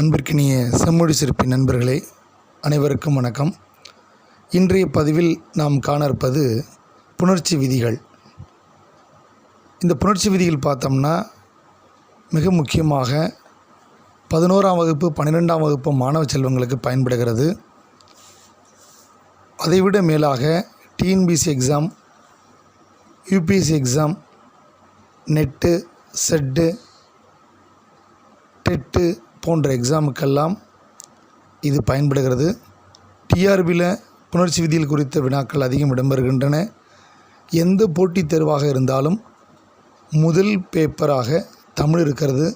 அன்பிற்கினிய செம்மொழி சிற்பி நண்பர்களே அனைவருக்கும் வணக்கம். இன்றைய பதிவில் நாம் காண இருப்பது புணர்ச்சி விதிகள். இந்த புணர்ச்சி விதிகள் பார்த்தோம்னா மிக முக்கியமாக பதினோராம் வகுப்பு பன்னிரெண்டாம் வகுப்பு மாணவ செல்வங்களுக்கு பயன்படுகிறது. அதைவிட மேலாக TNPSC exam UPSC exam NET SET TET போன்ற எக்ஸாமுக்கெல்லாம் இது பயன்படுகிறது. டிஆர்பியில் புணர்ச்சி விதிகள் குறித்த வினாக்கள் அதிகம் இடம்பெறுகின்றன. எந்த போட்டித் தேர்வாக இருந்தாலும் முதல் பேப்பராக தமிழ் இருக்கிறது.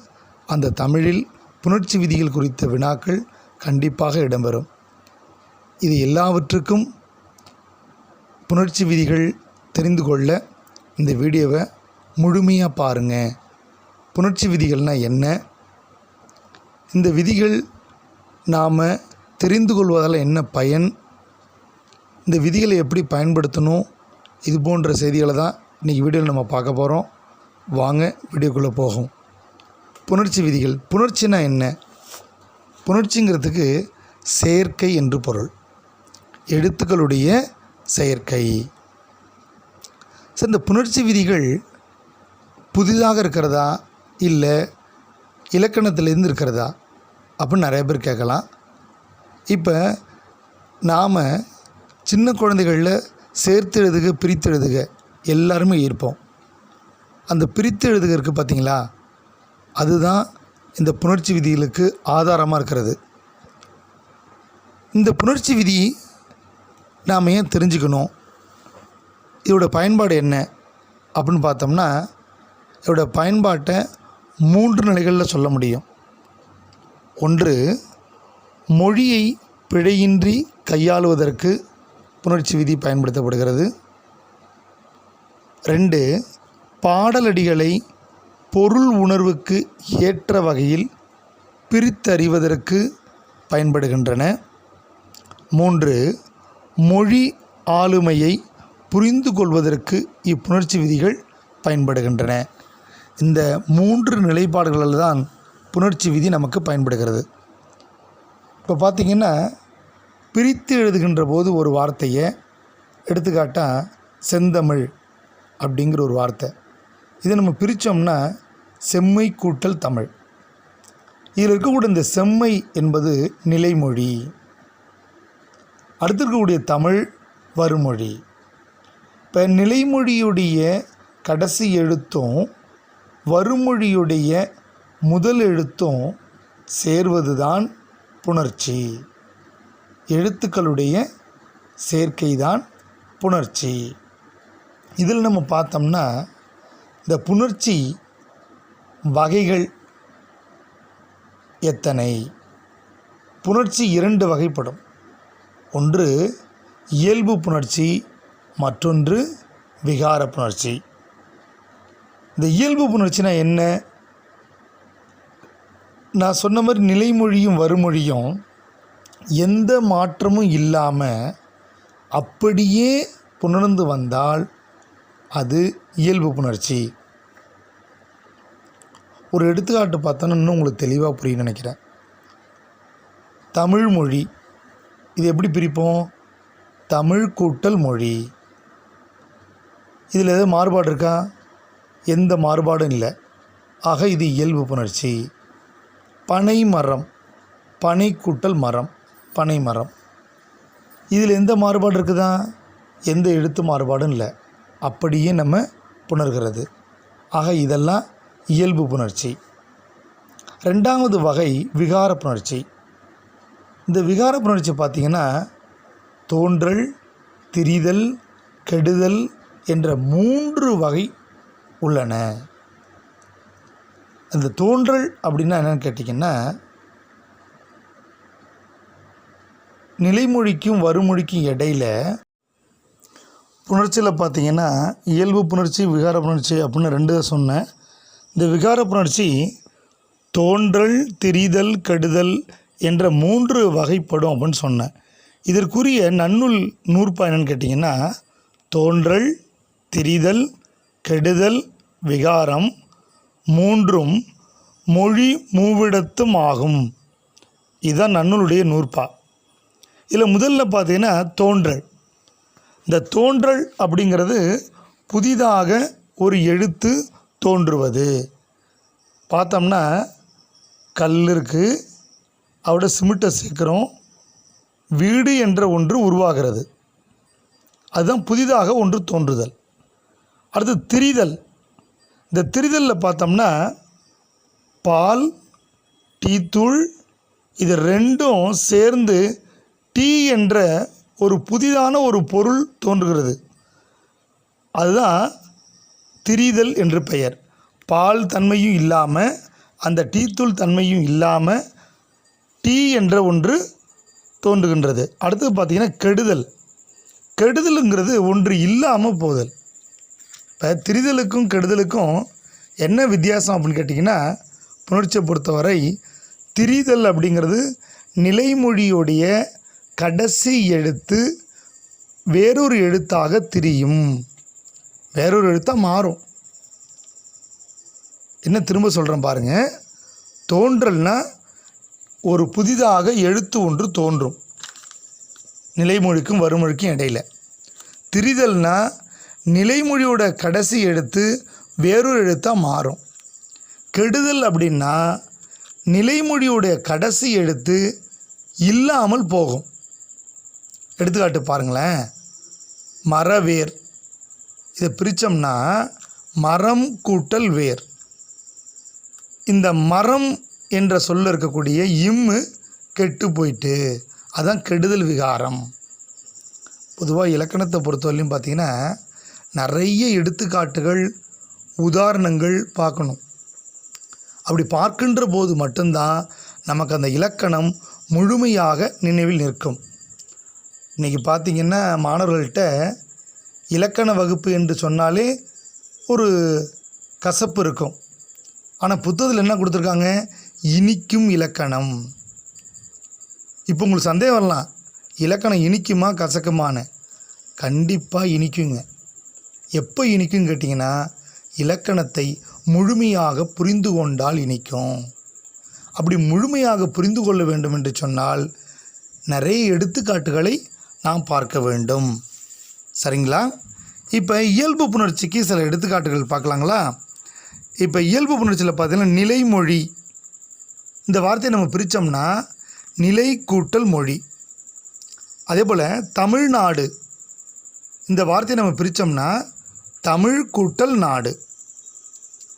அந்த தமிழில் புணர்ச்சி விதிகள் குறித்த வினாக்கள் கண்டிப்பாக இடம்பெறும். இது எல்லாவற்றுக்கும் புணர்ச்சி விதிகள் தெரிந்து கொள்ள இந்த வீடியோவை முழுமையாக பாருங்கள் புணர்ச்சி விதிகள்னால் என்ன? இந்த விதிகள் நாம் தெரிந்து கொள்வதால் என்ன பயன்? இந்த விதிகளை எப்படி பயன்படுத்தணும்? இது போன்ற செய்திகளை தான் இன்றைக்கி வீடியோவில் நம்ம பார்க்க போகிறோம் வாங்க வீடியோக்குள்ளே போகும். புணர்ச்சி விதிகள். புணர்ச்சினா என்ன? புணர்ச்சிங்கிறதுக்கு செயற்கை என்று பொருள். எழுத்துக்களுடைய செயற்கை. சரி இந்த புணர்ச்சி விதிகள் புதிதாக இருக்கிறதா? இல்லை இலக்கணத்திலேருந்து இருக்கிறதா? அப்படின்னு நிறைய பேர் கேட்கலாம். இப்போ நாம் சின்ன குழந்தைகளில் சேர்த்து எழுதுக பிரித்து எழுதுக எல்லாருமே இருப்போம். அந்த பிரித்து எழுதுக இருக்குது பார்த்தீங்களா அதுதான் இந்த புணர்ச்சி விதிகளுக்கு ஆதாரமாக இருக்கிறது. இந்த புணர்ச்சி விதி நாம் ஏன் தெரிஞ்சுக்கணும்? இதோட பயன்பாடு என்ன? அப்படின்னு பார்த்தோம்னா இதோட பயன்பாட்டை மூன்று நிலைகளில் சொல்ல முடியும். ஒன்று மொழியை பிழையின்றி கையாளுவதற்கு புணர்ச்சி விதி பயன்படுத்தப்படுகிறது. ரெண்டு பாடலடிகளை பொருள் உணர்வுக்கு ஏற்ற வகையில் பிரித்தறிவதற்கு பயன்படுகின்றன. மூன்று மொழி ஆளுமையை புரிந்து கொள்வதற்கு இப்புணர்ச்சி விதிகள் பயன்படுகின்றன. இந்த மூன்று நிலைப்பாடுகளில் தான் புணர்ச்சி விதி நமக்கு பயன்படுகிறது. இப்போ பார்த்திங்கன்னா பிரித்து எழுதுகின்ற போது ஒரு வார்த்தையை எடுத்துக்காட்டால் செந்தமிழ் அப்படிங்கிற ஒரு வார்த்தை. இதை நம்ம பிரித்தோம்னா செம்மை கூட்டல் தமிழ். இதில் இருக்கக்கூடிய இந்த செம்மை என்பது நிலைமொழி. அடுத்து இருக்கக்கூடிய தமிழ் வருமொழி இப்போ நிலைமொழியுடைய கடைசி எழுத்தும் வருமொழியுடைய முதல் எழுத்தும் சேர்வது தான் புணர்ச்சி. எழுத்துக்களுடைய சேர்க்கை தான் புணர்ச்சி. இதில் நம்ம பார்த்தோம்னா இந்த புணர்ச்சி வகைகள் எத்தனை? புணர்ச்சி இரண்டு வகைப்படும். ஒன்று இயல்பு புணர்ச்சி மற்றொன்று விகார புணர்ச்சி. இந்த இயல்பு புணர்ச்சினா என்ன? நான் சொன்ன மாதிரி நிலைமொழியும் வருமொழியும் எந்த மாற்றமும் இல்லாமல் அப்படியே புணர்ந்து வந்தால் அது இயல்பு புணர்ச்சி. ஒரு எடுத்துக்காட்டு பார்த்தோன்னா இன்னும் உங்களுக்கு தெளிவாக புரியும் நினைக்கிறேன். தமிழ் மொழி. இது எப்படி பிரிப்போம்? தமிழ் கூட்டல் மொழி. இதில் எதாவது மாறுபாடு இருக்கா? எந்த மாறுபாடும் இல்லை. ஆக இது இயல்பு புணர்ச்சி. பனை மரம் பனை கூட்டல் மரம் பனை மரம் இதில் எந்த மாறுபாடு இருக்குதா? எந்த எழுத்து மாறுபாடும் இல்லை. அப்படியே நம்ம புணர்கிறது. ஆக இதெல்லாம் இயல்பு புணர்ச்சி. ரெண்டாவது வகை விகார புணர்ச்சி. இந்த விகார புணர்ச்சி பார்த்திங்கன்னா தோன்றல் திரிதல் கெடுதல் என்ற மூன்று வகை உள்ளன. இந்த தோன்றல் அப்படின்னா என்னென்னு கேட்டிங்கன்னா நிலைமொழிக்கும் வறுமொழிக்கும் இடையில் புணர்ச்சியில் பார்த்தீங்கன்னா இயல்பு புணர்ச்சி விகார புணர்ச்சி அப்படின்னு ரெண்டு சொன்னேன். இந்த விகார புணர்ச்சி தோன்றல் திரிதல் கெடுதல் என்ற மூன்று வகைப்படும் அப்படின்னு சொன்னேன். இதற்குரிய நன்னூல் நூற்பா என்னன்னு கேட்டிங்கன்னா தோன்றல் திரிதல் கெடுதல் விகாரம் மூன்றும் மொழி மூவிடத்தும் ஆகும் இதுதான் நன்னூலுடைய நூற்பா. இதில் முதல்ல பார்த்தீங்கன்னா தோன்றல். இந்த தோன்றல் அப்படிங்கிறது புதிதாக ஒரு எழுத்து தோன்றுவது. பார்த்தோம்னா கல் இருக்குது அவட சிமெண்ட்டை சேர்க்குறோம் வீடு என்ற ஒன்று உருவாகிறது. அதுதான் புதிதாக ஒன்று தோன்றுதல். அடுத்து திரிதல். இந்த திரிதலில் பார்த்தோம்னா பால் டீத்தூள் இது ரெண்டும் சேர்ந்து டீ என்ற ஒரு புதிதான ஒரு பொருள் தோன்றுகிறது. அதுதான் திரிதல் என்று பெயர். பால் தன்மையும் இல்லாமல் அந்த டீத்தூள் தன்மையும் இல்லாமல் டீ என்ற ஒன்று தோன்றுகின்றது. அடுத்தது பார்த்திங்கன்னா கெடுதல். கெடுதலுங்கிறது ஒன்று இல்லாமல் போதல். இப்போ திரிதலுக்கும் கெடுதலுக்கும் என்ன வித்தியாசம் அப்படின்னு கேட்டிங்கன்னா புணர்ச்சியை பொறுத்தவரை திரிதல் அப்படிங்கிறது நிலைமொழியுடைய கடைசி எழுத்து வேறொரு எழுத்தாக திரியும். வேறொரு எழுத்தாக மாறும். என்ன திரும்ப சொல்கிறேன் பாருங்கள் தோன்றல்னா ஒரு புதிதாக எழுத்து ஒன்று தோன்றும். நிலைமொழிக்கும் வறுமொழிக்கும் இடையில. திரிதல்னால் நிலைமொழியோட கடைசி எழுத்து வேறொரு எழுத்தாக மாறும். கெடுதல் அப்படின்னா நிலைமொழியோடைய கடைசி எழுத்து இல்லாமல் போகும். எடுத்துக்காட்டு பாருங்களேன். மரவேர். இதை பிரித்தோம்னா மரம் கூட்டல் வேர். இந்த மரம் என்ற சொல்ல இருக்கக்கூடிய இம்மு கெட்டு போயிட்டு அதுதான் கெடுதல் விகாரம். பொதுவாக இலக்கணத்தை பொறுத்தவரையிலும் பார்த்தீங்கன்னா நிறைய எடுத்துக்காட்டுகள் உதாரணங்கள் பார்க்கணும். அப்படி பார்க்கின்ற போது மட்டும்தான் நமக்கு அந்த இலக்கணம் முழுமையாக நினைவில் நிற்கும். இன்றைக்கி பார்த்திங்கன்னா மாணவர்கள்ட்ட இலக்கண வகுப்பு என்று சொன்னாலே ஒரு கசப்பு இருக்கும். ஆனால் புத்தகத்தில் என்ன கொடுத்துருக்காங்க? இனிக்கும் இலக்கணம். இப்போ உங்களுக்கு சந்தேகம் வரலாம். இலக்கணம் இனிக்குமா கசக்குமான்னு. கண்டிப்பாக இனிக்குங்க. எப்போ இனிக்கும் கேட்டிங்கன்னா இலக்கணத்தை முழுமையாக புரிந்து கொண்டால் இனிக்கும். அப்படி முழுமையாக புரிந்து கொள்ள வேண்டும் என்று சொன்னால் நிறைய எடுத்துக்காட்டுகளை நாம் பார்க்க வேண்டும். சரிங்களா? இப்போ இயல்பு புணர்ச்சிக்கு சில எடுத்துக்காட்டுகள் பார்க்கலாங்களா? இப்போ இயல்பு புணர்ச்சியில் பார்த்தீங்கன்னா நிலைமொழி. இந்த வார்த்தையை நம்ம பிரித்தோம்னா நிலை கூட்டல் மொழி. அதே போல் தமிழ்நாடு. இந்த வார்த்தையை நம்ம பிரித்தோம்னா தமிழ் கூட்டல் நாடு.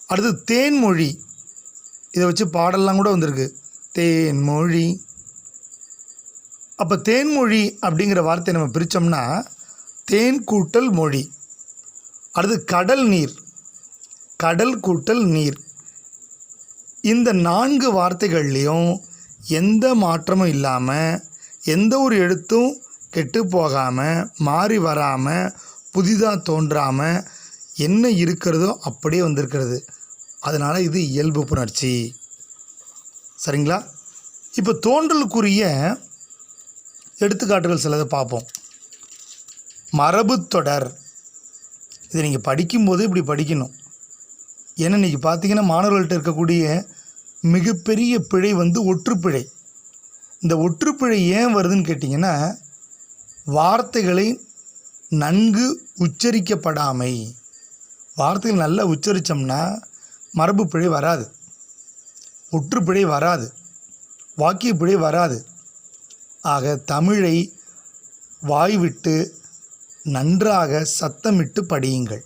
அடுத்து தேன்மொழி. இதை வச்சு பாடல்லாம் கூட வந்திருக்கு. தேன்மொழி. அப்போ தேன்மொழி அப்படிங்கிற வார்த்தையை நம்ம பிரித்தோம்னா தேன் கூட்டல் மொழி. அடுத்து கடல் நீர். கடல் கூட்டல் நீர். இந்த நான்கு வார்த்தைகள்லேயும் எந்த மாற்றமும் இல்லாமல் எந்த ஒரு எழுத்தும் கெட்டு போகாமல் மாறி வராமல் புதிதாக தோன்றாமல் என்ன இருக்கிறதோ அப்படியே வந்திருக்கிறது. அதனால் இது இயல்பு புணர்ச்சி. சரிங்களா? இப்போ தோன்றலுக்குரிய எடுத்துக்காட்டுகள் சிலதை பார்ப்போம். மரபுத் தொடர். இதை நீங்கள் படிக்கும்போது இப்படி படிக்கணும். ஏன்னா இன்றைக்கி பார்த்தீங்கன்னா மாணவர்கள்ட்ட இருக்கக்கூடிய மிகப்பெரிய பிழை வந்து ஒற்றுப்பிழை. இந்த ஒற்றுப்பிழை ஏன் வருதுன்னு கேட்டிங்கன்னா வார்த்தைகளை நன்கு உச்சரிக்கப்படாமை. வார்த்தைகள் நல்லா உச்சரித்தோம்னா மரபு பிழை வராது. ஒற்றுப்பிழை வராது. வாக்கிய பிழை வராது. ஆக தமிழை வாய்விட்டு நன்றாக சத்தமிட்டு படியுங்கள்.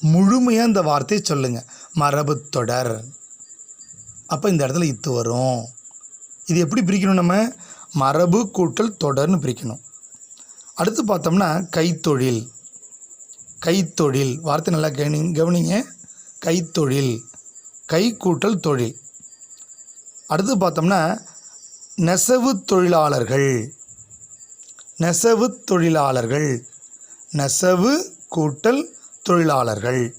முழுமையாக இந்த வார்த்தையை சொல்லுங்கள் மரபு தொடர். அப்போ இந்த இடத்துல இத்து வரும். இது எப்படி பிரிக்கணும் நம்ம? மரபு கூட்டல் தொடர்னு பிரிக்கணும். அடுத்து பார்த்தோம்னா கைத்தொழில். கைத்தொழில். வார்த்தை நல்லா கவனி கவனிங்க. கைத்தொழில். கை கூட்டல் தொழில். அடுத்து பார்த்தோம்னா நெசவு தொழிலாளர்கள். நெசவு தொழிலாளர்கள். நெசவு கூட்டல் தொழிலாளர்கள்.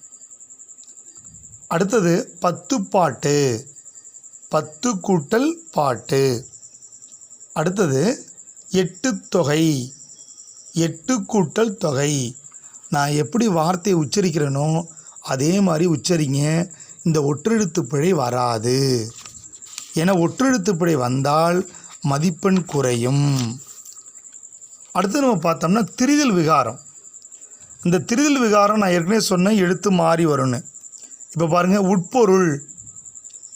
அடுத்தது பத்து பாட்டு. பத்து கூட்டல் பாட்டு. அடுத்தது எட்டு தொகை. எட்டு கூட்டல் தொகை. நான் எப்படி வார்த்தையை உச்சரிக்கிறேனோ அதே மாதிரி உச்சரிங்க. இந்த ஒற்றெழுத்து பிழை வராது. என ஒற்றெழுத்துப்பிழை வந்தால் மதிப்பெண் குறையும். அடுத்து நம்ம பார்த்தோம்னா திரிதல் விகாரம். இந்த திரிதல் விகாரம் நான் ஏற்கனவே சொன்னேன் எழுத்து மாறி வரும்னு. இப்போ பாருங்கள் உட்பொருள்.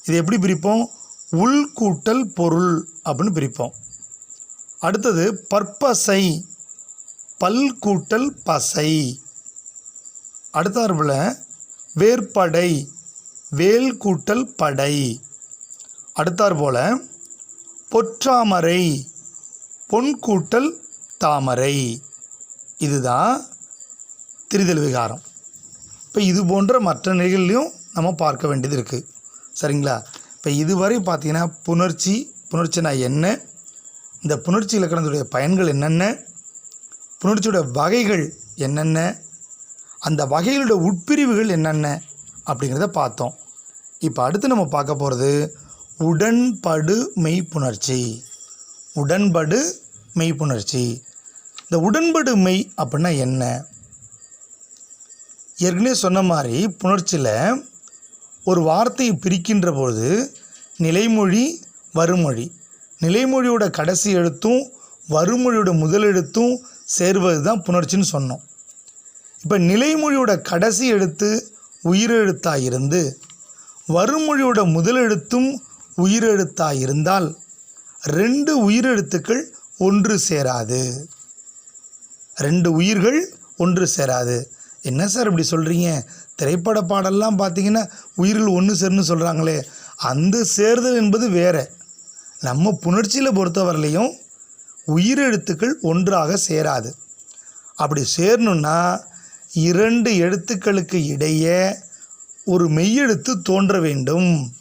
இது எப்படி பிரிப்போம்? உள் கூட்டல் பொருள் அப்படின்னு பிரிப்போம். அடுத்தது பற்பசை பல் கூட்டல் பசை. அடுத்தாற்போல் வேற்படை வேல் கூட்டல் படை. அடுத்தாற்போல் பொற்றாமரை பொன் கூட்டல் தாமரை. இதுதான் திரிதல் விகாரம். இப்போ இது போன்ற மற்ற நிலைகள்லையும் நம்ம பார்க்க வேண்டியது இருக்குது சரிங்களா? இப்போ இதுவரை பார்த்தீங்கன்னா புணர்ச்சி புணர்ச்சினா என்ன? இந்த புணர்ச்சி இலக்கணத்துடைய பயன்கள் என்னென்ன? புணர்ச்சியோட வகைகள் என்னென்ன? அந்த வகைகளோட உட்பிரிவுகள் என்னென்ன அப்படிங்கிறத பார்த்தோம். இப்போ அடுத்து நம்ம பார்க்க போகிறது உடன்படு மெய்ப்புணர்ச்சி. உடன்படு மெய்ப்புணர்ச்சி. இந்த உடன்படு மெய் அப்படின்னா என்ன? ஏற்கனவே சொன்ன மாதிரி புணர்ச்சியில் ஒரு வார்த்தையை பிரிக்கின்ற பொழுது நிலைமொழி வருமொழி. நிலைமொழியோட கடைசி எழுத்தும் வருமொழியோட முதல் எழுத்தும் சேர்வது தான் புணர்ச்சின்னு சொன்னோம். இப்போ நிலைமொழியோட கடைசி எழுத்து உயிரெழுத்தாக இருந்து வருமொழியோட முதல் எழுத்தும் உயிரெழுத்தாக இருந்தால் ரெண்டு உயிரெழுத்துக்கள் ஒன்று சேராது. ரெண்டு உயிர்கள் ஒன்று சேராது. என்ன சார் இப்படி சொல்கிறீங்க திரைப்பட பாடல்லாம் பார்த்தீங்கன்னா உயிர்கள் ஒன்று சேர்னு சொல்கிறாங்களே அந்த சேர்தல் என்பது வேறு. நம்ம புணர்ச்சியில் பொறுத்தவரையிலையும் உயிரெழுத்துக்கள் ஒன்றாக சேராது. அப்படி சேரணுன்னா இரண்டு எழுத்துக்களுக்கு இடையே ஒரு மெய்யெழுத்து தோன்ற வேண்டும்.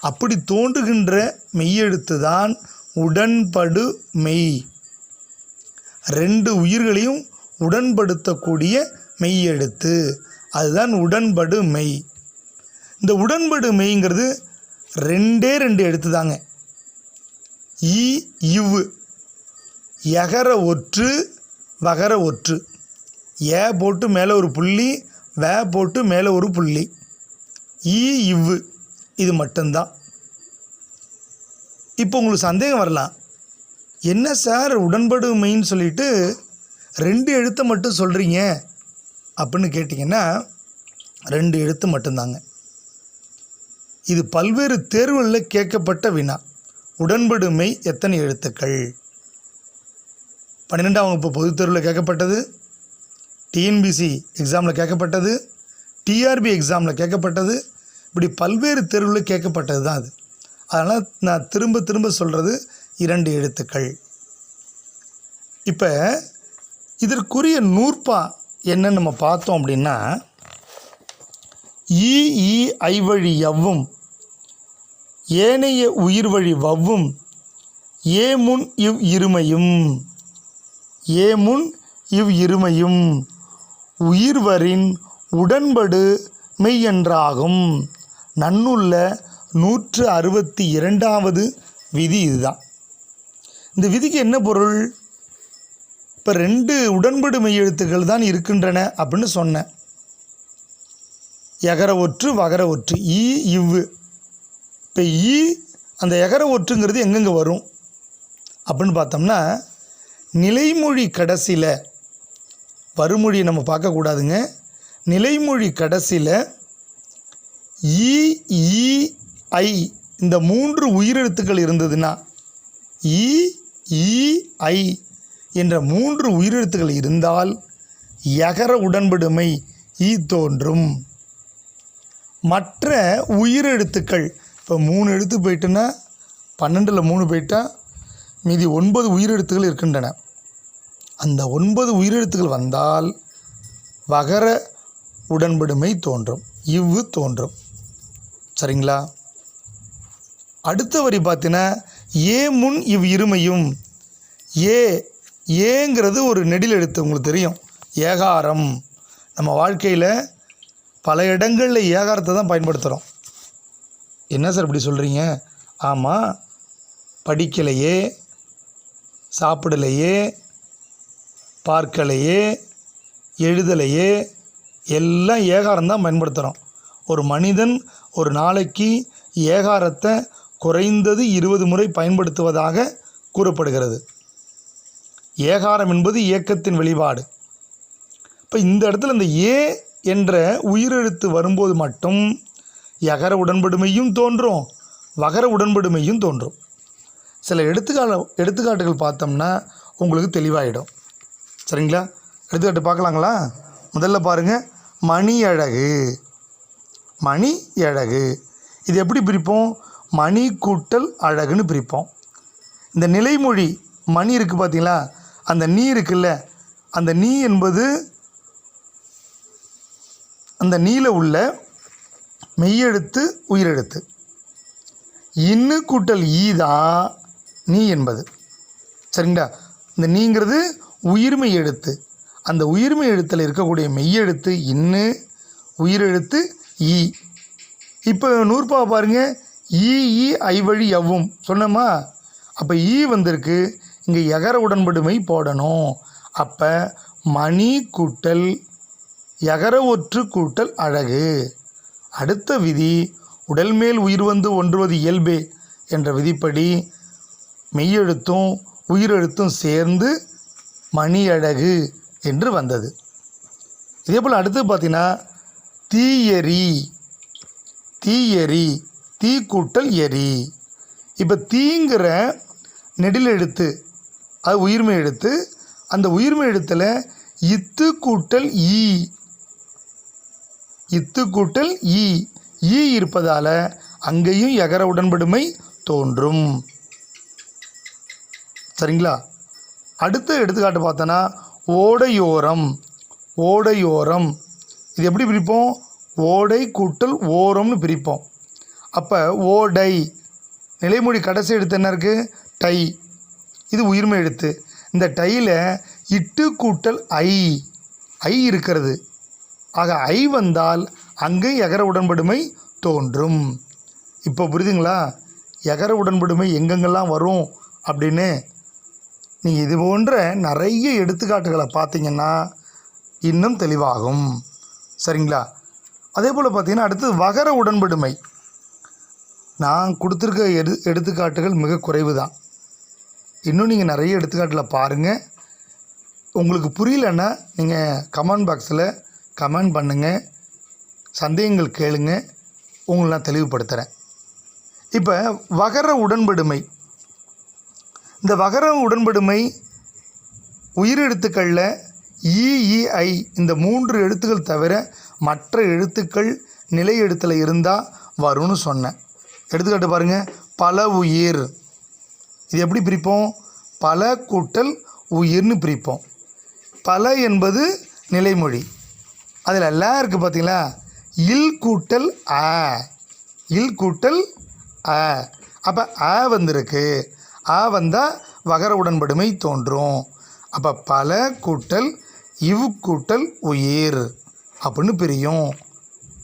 அப்படி தோன்றுகின்ற மெய்யெழுத்து தான் உடன்படு மெய். ரெண்டு உயிர்களையும் உடன்படுத்தக்கூடிய மெய்யெழுத்து. அதுதான் உடன்படு மெய். இந்த உடன்படு மெய்ங்கிறது ரெண்டே ரெண்டு எழுத்து தாங்க. ஈ இவ் எகர ஒற்று வகர ஒற்று. ஏ போட்டு மேலே ஒரு புள்ளி வே போட்டு மேலே ஒரு புள்ளி. ஈ இவ்வு. இது மட்டும்தான். இப்போ உங்களுக்கு சந்தேகம் வரலாம். என்ன சார் உடன்படுமைன்னு சொல்லிட்டு ரெண்டு எழுத்தை மட்டும் சொல்கிறீங்க அப்படின்னு கேட்டிங்கன்னா ரெண்டு எழுத்து மட்டும்தாங்க. இது பல்வேறு தேர்வுகளில் கேட்கப்பட்ட வினா. உடன்படுமை எத்தனை எழுத்துக்கள்? பன்னிரெண்டாம் வகுப்பு பொதுத் தேர்வில் கேட்கப்பட்டது. டிஎன்பிசி எக்ஸாமில் கேட்கப்பட்டது டிஆர்பி எக்ஸாமில் கேட்கப்பட்டது இப்படி பல்வேறு தேர்வுகளில் கேட்கப்பட்டது தான் அது. அதனால் நான் திரும்ப திரும்ப சொல்கிறது இரண்டு எழுத்துக்கள். இப்போ இதற்குரிய நூற்பா என்னன்னு நம்ம பார்த்தோம் அப்படின்னா இஇஐ வழி ஐவழி எவ்வும் ஏனைய உயிர் வழி வவ்வும் ஏமுன் இவ் இருமையும் ஏமுன் இவ் இருமையும். உயிர்வரின் உடன்படு மெய்யென்றாகும். நன்னுள்ள நூற்று அறுபத்தி இரண்டாவது விதி இதுதான். இந்த விதிக்கு என்ன பொருள்? இப்போ ரெண்டு உடன்படு மெய்யெழுத்துக்கள் தான் இருக்கின்றன அப்படின்னு சொன்னேன். எகர ஒற்று வகர ஒற்று. ஈ இவ்வு. இப்போ ஈ அந்த எகர ஒற்றுங்கிறது எங்கெங்கே வரும்? அப்படின்னு பார்த்தோம்னா நிலைமொழி கடைசியில் வருமொழியை நம்ம பார்க்கக்கூடாதுங்க. நிலைமொழி கடைசியில் இஇஐ இந்த மூன்று உயிரெழுத்துக்கள் இருந்ததுன்னா இஇஐ என்ற மூன்று உயிரெழுத்துக்கள் இருந்தால் யகர உடன்படுமை ஈ தோன்றும். மற்ற உயிரெழுத்துக்கள் இப்போ மூணு எழுத்து போயிட்டுன்னா பன்னெண்டில் மூணு போயிட்டால் மீதி ஒன்பது உயிரெழுத்துக்கள் இருக்கின்றன. அந்த ஒன்பது உயிரெழுத்துக்கள் வந்தால் வகர உடன்படுமை தோன்றும் இவ்வு தோன்றும். சரிங்களா? அடுத்த வரி பார்த்தீங்கன்னா ஏ முன் இவ் இருமையும் ஏ ஏங்கிறது ஒரு நெடில் எழுத்து உங்களுக்கு தெரியும். ஏகாரம். நம்ம வாழ்க்கையில் பல இடங்களில் ஏகாரத்தை தான் பயன்படுத்துகிறோம் என்ன சார் இப்படி சொல்கிறீங்க ஆமாம் படிக்கலையே சாப்பிடலையே பார்க்கலையே எழுதலையே எல்லாம் ஏகாரம் தான் பயன்படுத்துகிறோம் ஒரு மனிதன் ஒரு நாளைக்கு ஏகாரத்தை குறைந்தது இருபது முறை பயன்படுத்துவதாக கூறப்படுகிறது. ஏகாரம் என்பது இயக்கத்தின் வெளிப்பாடு. இப்போ இந்த இடத்துல இந்த ஏ என்ற உயிரெழுத்து வரும்போது மட்டும் யகர உடன்படுமையும் தோன்றும் வகர உடன்படுமையும் தோன்றும். சில எடுத்துக்கால எடுத்துக்காட்டுகள் பார்த்தோம்னா உங்களுக்கு தெளிவாயிடும். சரிங்களா? எடுத்துக்கிட்டு பார்க்கலாங்களா? முதல்ல பாருங்கள் மணி அழகு. மணி அழகு. இது எப்படி பிரிப்போம்? மணி கூட்டல் அழகுன்னு பிரிப்போம். இந்த நிலைமொழி மணி இருக்குது பார்த்தீங்களா? அந்த நீ இருக்குல்ல அந்த நீ என்பது அந்த நீல உள்ள மெய்யெழுத்து உயிரெழுத்து. இன்னு கூட்டல் ஈ தான் நீ என்பது. சரிங்களா? இந்த நீங்கிறது உயிர்மை எழுத்து. அந்த உயிர்மை எழுத்தில் இருக்கக்கூடிய மெய்யெழுத்து இன்னு உயிரெழுத்து ஈ இப்போ நூறுபாவை பாருங்கள் ஈ ஈ ஐவழி எவ்வும் சொன்னோமா? அப்போ ஈ வந்திருக்கு. இங்கே எகர உடன்படுமை போடணும். அப்போ மணி கூட்டல் எகர ஒற்று கூட்டல் அழகு. அடுத்த விதி உடல் மேல் உயிர் வந்து ஒன்றுவது இயல்பே என்ற விதிப்படி மெய்யெழுத்தும் உயிரெழுத்தும் சேர்ந்து மணியழகு என்று வந்தது. இதே போல் அடுத்து பார்த்தீங்கன்னா தீயெறி தீயெறி தீ கூட்டல் எரி இப்போ தீங்கிற நெடில் எழுத்து அது உயிர்மை எழுத்து. அந்த உயிர்மை எழுத்தில் இத்து கூட்டல் ஈ. இத்து கூட்டல் ஈ. ஈ இருப்பதால் அங்கேயும் எகர உடன்படுமை தோன்றும். சரிங்களா? அடுத்த எடுத்துக்காட்டு பார்த்தோன்னா ஓடையோரம். ஓடையோரம். இது எப்படி பிரிப்போம்? ஓடை கூட்டல் ஓரம்னு பிரிப்போம். அப்போ ஓடை. நிலைமொழி கடைசி எழுத்து என்ன இருக்குது டை. இது உயிர்மை எழுத்து. இந்த டையில் இட்டு கூட்டல் ஐ. ஐ இருக்கிறது. ஆக ஐ வந்தால் அங்கே எகர உடன்படுமை தோன்றும். இப்போ புரியுதுங்களா? எகர உடன்படுமை எங்கெங்கெல்லாம் வரும் அப்படின்னு நீங்கள் இது போன்ற நிறைய எடுத்துக்காட்டுகளை பார்த்தீங்கன்னா இன்னும் தெளிவாகும். சரிங்களா? அதே போல் பார்த்தீங்கன்னா அடுத்து வகர உடன்படுமை. நான் கொடுத்துருக்க எடு எடுத்துக்காட்டுகள் மிக குறைவு தான் இன்னும் நீங்கள் நிறைய எடுத்துக்காட்டில் பாருங்கள் உங்களுக்கு புரியலன்னா நீங்கள் கமெண்ட் பாக்ஸில் கமெண்ட் பண்ணுங்கள் சந்தேகங்கள் கேளுங்க. உங்களை நான் தெளிவுபடுத்துகிறேன் இப்போ வகர உடன்படுமை. இந்த வகர உடன்படுமை உயிரெழுத்துக்களில் இஇஐ இந்த மூன்று எழுத்துக்கள் தவிர மற்ற எழுத்துக்கள் நிலை எழுத்தில் இருந்தால் வரும்னு சொன்னேன். எடுத்துக்காட்டு பாருங்கள் பல உயிர். இது எப்படி பிரிப்போம்? பல கூட்டல் உயிர்னு பிரிப்போம். பல என்பது நிலைமொழி. அதில் எல்லாம் இருக்குது பார்த்தீங்களா இல் கூட்டல் அ. இல் கூட்டல் அ. அப்போ அ வந்திருக்கு. ஆ வந்தால் வகர உடன்படுமை தோன்றும். அப்போ பல கூட்டல் இவ் கூட்டல் உயிர் அப்படின்னு பிரியும்.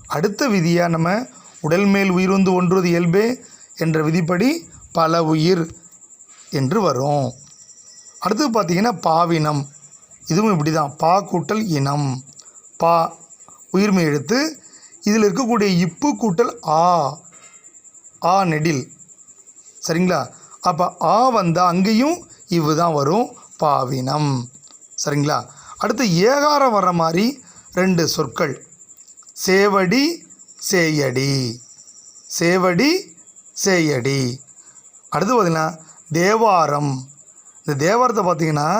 அடுத்த விதியாக நம்ம உடல் மேல் உயிர் வந்து ஒன்றுவது இயல்பே என்ற விதிப்படி பல உயிர் என்று வரும். அடுத்து பார்த்தீங்கன்னா பாவினம். இதுவும் இப்படி தான் பா கூட்டல் இனம். பா உயிர்மை எழுத்து. இதில் இருக்கக்கூடிய இப்பு கூட்டல் ஆ. ஆ நெடில். சரிங்களா? அப்போ ஆ வந்தால் அங்கேயும் இவ்வு தான் வரும் பாவினம். சரிங்களா? அடுத்து ஏகாரம் வர்ற மாதிரி ரெண்டு சொற்கள். சேவடி சேயடி. சேவடி சேயடி. அடுத்து பார்த்திங்கன்னா தேவாரம். இந்த தேவாரத்தை பார்த்திங்கன்னா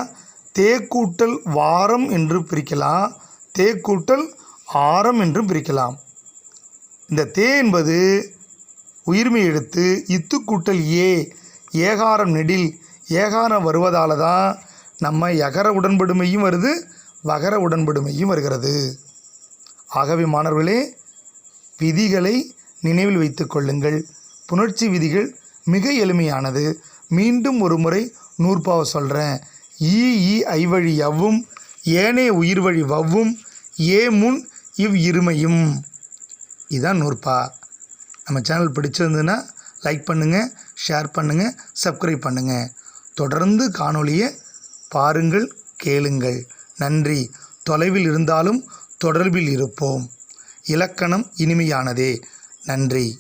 தேக்கூட்டல் வாரம் என்று பிரிக்கலாம். தேக்கூட்டல் ஆரம் என்றும் பிரிக்கலாம். இந்த தே என்பது உயிர்மை எடுத்து இத்து கூட்டல் ஏ ஏகாரம் நெடில் ஏகாரம் வருவதால் தான் நம்ம எகர உடன்படுமையும் வருது வகர உடன்படுமையும் வருகிறது. ஆகவே மாணவர்களே விதிகளை நினைவில் வைத்து கொள்ளுங்கள். புணர்ச்சி விதிகள் மிக எளிமையானது. மீண்டும் ஒரு முறை நூற்பாவை சொல்கிறேன் ஈ ஈ ஐவழி எவ்வும் ஏனைய உயிர் வழி வவ்வும் ஏ முன் இவ் இருமையும். இதுதான் நூற்பா. நம்ம சேனல் பிடிச்சிருந்ததுன்னா லைக் பண்ணுங்கள் ஷேர் பண்ணுங்கள் சப்ஸ்கிரைப் பண்ணுங்கள் தொடர்ந்து காணொளியை பாருங்கள் கேளுங்கள். நன்றி. தொலைவில் இருந்தாலும் தொடர்பில் இருப்போம். இலக்கணம் இனிமையானதே. நன்றி.